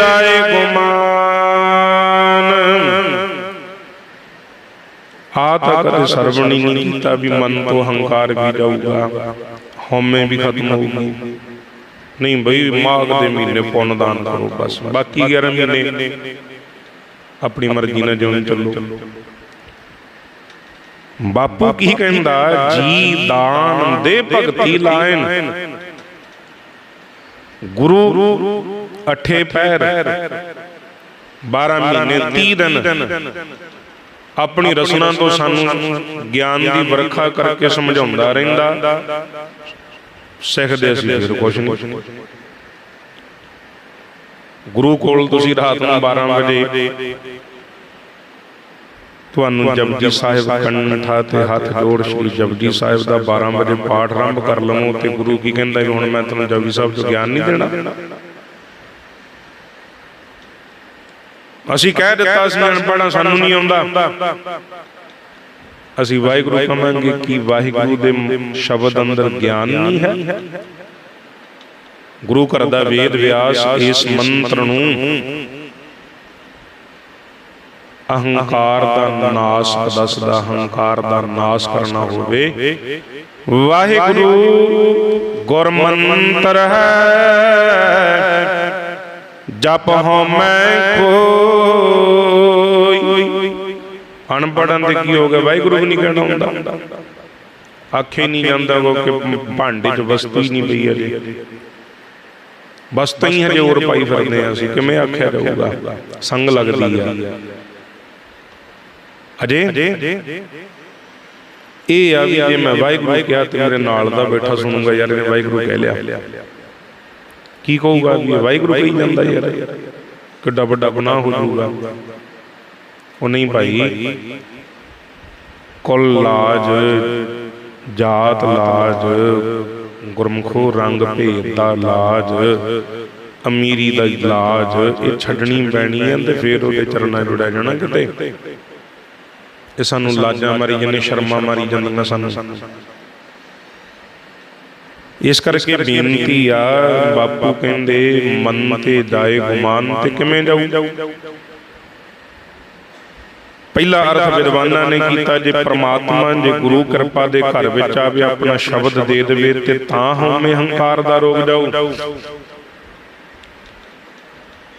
ਜਾਏ ਗੁਮਾਨ। ਆ ਕਦੇ ਸਰਵਣੀ ਨਹੀਂ ਕੀਤਾ ਵੀ ਮਨ ਤੋਂ ਹੰਕਾਰ ਵੀ ਜਾਊਗਾ। ਹਉਮੈ ਵੀ ਖਤਮ ਹੋਊਗੀ ਨਹੀਂ ਬਈ, ਮਾਘ ਦੇ ਮਹੀਨੇ ਪੁੰਨ ਦਾਨ ਕਰੋ ਬਸ। ਬਾਕੀ 11 ਮਹੀਨੇ ਆਪਣੀ ਮਰਜ਼ੀ ਨਾਲ ਜਿਉਂ ਚੱਲੋ। ਬਾਪੂ ਕੀ ਕਹਿੰਦਾ? ਜੀ ਦਾਨ ਦੇ ਭਗਤੀ ਲਾਇਨ। ਗੁਰੂ ਅਠੇ ਪੈਰ 12 ਮਹੀਨੇ 30 ਦਿਨ ਆਪਣੀ ਰਸਨਾ ਤੋਂ ਸਾਨੂੰ ਗਿਆਨ ਦੀ ਵਰਖਾ ਕਰਕੇ ਸਮਝਾਉਂਦਾ ਰਹਿੰਦਾ। ਸਿੱਖਦੇ ਅਸੀਂ ਫਿਰ ਕੁਛ ਨਹੀਂ। ਗੁਰੂ ਕੋਲ ਤੁਸੀਂ ਰਾਤ ਨੂੰ 12 ਵਜੇ ਤੁਹਾਨੂੰ ਜਪਜੀ ਸਾਹਿਬ ਕੰਠਾ ਤੇ ਹੱਥ ਜੋੜ ਸ਼੍ਰੀ ਜਪਜੀ ਸਾਹਿਬ ਦਾ 12 ਵਜੇ ਪਾਠ ਆਰੰਭ ਕਰ ਲਵੋ ਤੇ ਗੁਰੂ ਕੀ ਕਹਿੰਦਾ ਹੁਣ ਮੈਂ ਤੁਹਾਨੂੰ ਜਪਜੀ ਸਾਹਿਬ ਤੋਂ ਗਿਆਨ ਨਹੀਂ ਦੇਣਾ। ਅਸੀਂ ਕਹਿ ਦਿੱਤਾ ਸੀ ਅਨਪੜ੍ਹਾਂ ਸਾਨੂੰ ਨਹੀਂ ਆਉਂਦਾ। ਅਸੀਂ ਵਾਹਿਗੁਰੂ ਕਹਾਂਗੇ ਕਿ ਵਾਹਿਗੁਰੂ ਦੇ ਸ਼ਬਦ ਅੰਦਰ ਗਿਆਨ ਨਹੀਂ ਹੈ। ਗੁਰੂ ਘਰ ਦਾ ਵੇਦ ਵਿਆਸ ਇਸ ਮੰਤਰ ਨੂੰ ਅਹੰਕਾਰ ਦਾ ਨਾਸ਼ ਦੱਸਦਾ ਹੰਕਾਰ ਦਾ ਨਾਸ਼ ਕਰਨਾ ਹੋਵੇ। ਵਾਹਿਗੁਰੂ ਗੁਰਮੰਤਰ ਹੈ। ਜਪ ਹੋ ਕੋਈ ਅਨਪੜਨ ਤੇ ਕੀ ਹੋ ਗਿਆ? ਵਾਹਿਗੁਰੂ ਵੀ ਨਹੀਂ ਕਹਿਣਾ ਹੁੰਦਾ। ਆਖੇ ਨਹੀਂ ਜਾਂਦਾ ਉਹ ਕਿ ਭਾਂਡੇ 'ਚ ਵਸਤੂ ਹੀ ਨਹੀਂ ਪਈ ਅਜੇ। ਬਸ ਤਾਂ ਹੀ ਹਜੇ ਹੋਰ ਪਾਈ ਫਿਰਦੇ ਆ ਅਸੀਂ। ਕਿਵੇਂ ਆਖਿਆ ਜਾਊਗਾ? ਸੰਗ ਲੱਗਦੀ ਆ। ਅਜੇ? ਇਹ ਆ ਵੀ ਜੇ ਮੈਂ ਵਾਹਿਗੁਰੂ ਕਿਹਾ ਤੇ ਮੇਰੇ ਨਾਲ ਦਾ ਬੈਠਾ ਸੁਣੂਗਾ ਯਾਰ ਇਹਨੇ ਵਾਹਿਗੁਰੂ ਕਹਿ ਲਿਆ। ਕੀ ਕਹੂਗਾ ਵੀ ਵਾਹਿਗੁਰੂ ਕਹੀ ਜਾਂਦਾ ਯਾਰ। ਕਿੱਡਾ ਵੱਡਾ ਗੁਨਾਹ ਹੋ ਜਾਊਗਾ। ਉਹ ਨਹੀਂ ਭਾਈ। ਕੁੱਲ ਲਾਜ ਜਾਤ ਲਾਜ ਗੁਰਮਖੋ ਰੰਗ ਭੇਦ ਦਾ ਲਾਜ ਅਮੀਰੀ ਦਾ ਇਲਾਜ ਇਹ ਛੱਡਣੀ ਪੈਣੀ ਹੈ ਤੇ ਫਿਰ ਉਹਦੇ ਚਰਨਾਂ ਜੁੜਿਆ ਜਾਣਾ ਕਿਤੇ? ਇਹ ਸਾਨੂੰ ਲਾਜਾਂ ਮਾਰੀ ਜਾਂਦੇ ਸ਼ਰਮਾਂ ਮਾਰੀ ਜਾਂਦੀਆਂ ਸਾਨੂੰ। ਇਸ ਕਰਕੇ ਬੇਨਤੀ ਆ ਬਾਪੂ ਕਹਿੰਦੇ ਮਨ ਤੇ ਜਾਏ ਗੁਮਾਨ ਤੇ ਕਿਵੇਂ ਜਾਊ? ਪਹਿਲਾ ਅਰਥ ਵਿਦਵਾਨਾਂ ਨੇ ਕੀਤਾ ਜੇ ਪ੍ਰਮਾਤਮਾ ਜੇ ਗੁਰੂ ਕਿਰਪਾ ਦੇ ਘਰ ਵਿੱਚ ਆਵੇ ਆਪਣਾ ਸ਼ਬਦ ਦੇ ਦੇਵੇ ਤੇ ਤਾਂ ਹਉਮੈ ਹੰਕਾਰ ਦਾ ਰੋਗ ਜਾਊ।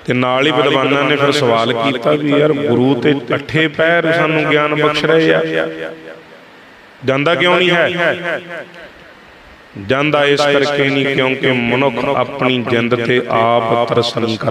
ਤੇ ਨਾਲ ਹੀ ਵਿਦਵਾਨਾਂ ਨੇ ਫਿਰ ਸਵਾਲ ਕੀਤਾ ਵੀ ਯਾਰ ਗੁਰੂ ਤੇ ਅੱਠੇ ਪੈਰ ਸਾਨੂੰ ਗਿਆਨ ਬਖਸ਼ ਰਹੇ ਆ। ਜਾਂਦਾ ਕਿਉਂ ਨਹੀਂ ਹੈ? ਜਾਂਦਾ ਇਸ ਕਰਕੇ ਨਹੀਂ ਕਿਉਂਕਿ ਮਨੁੱਖ ਆਪਣੀ ਜਿੰਦ ਤੇ ਆਪ ਤਰਸ ਨਹੀਂ ਕਰ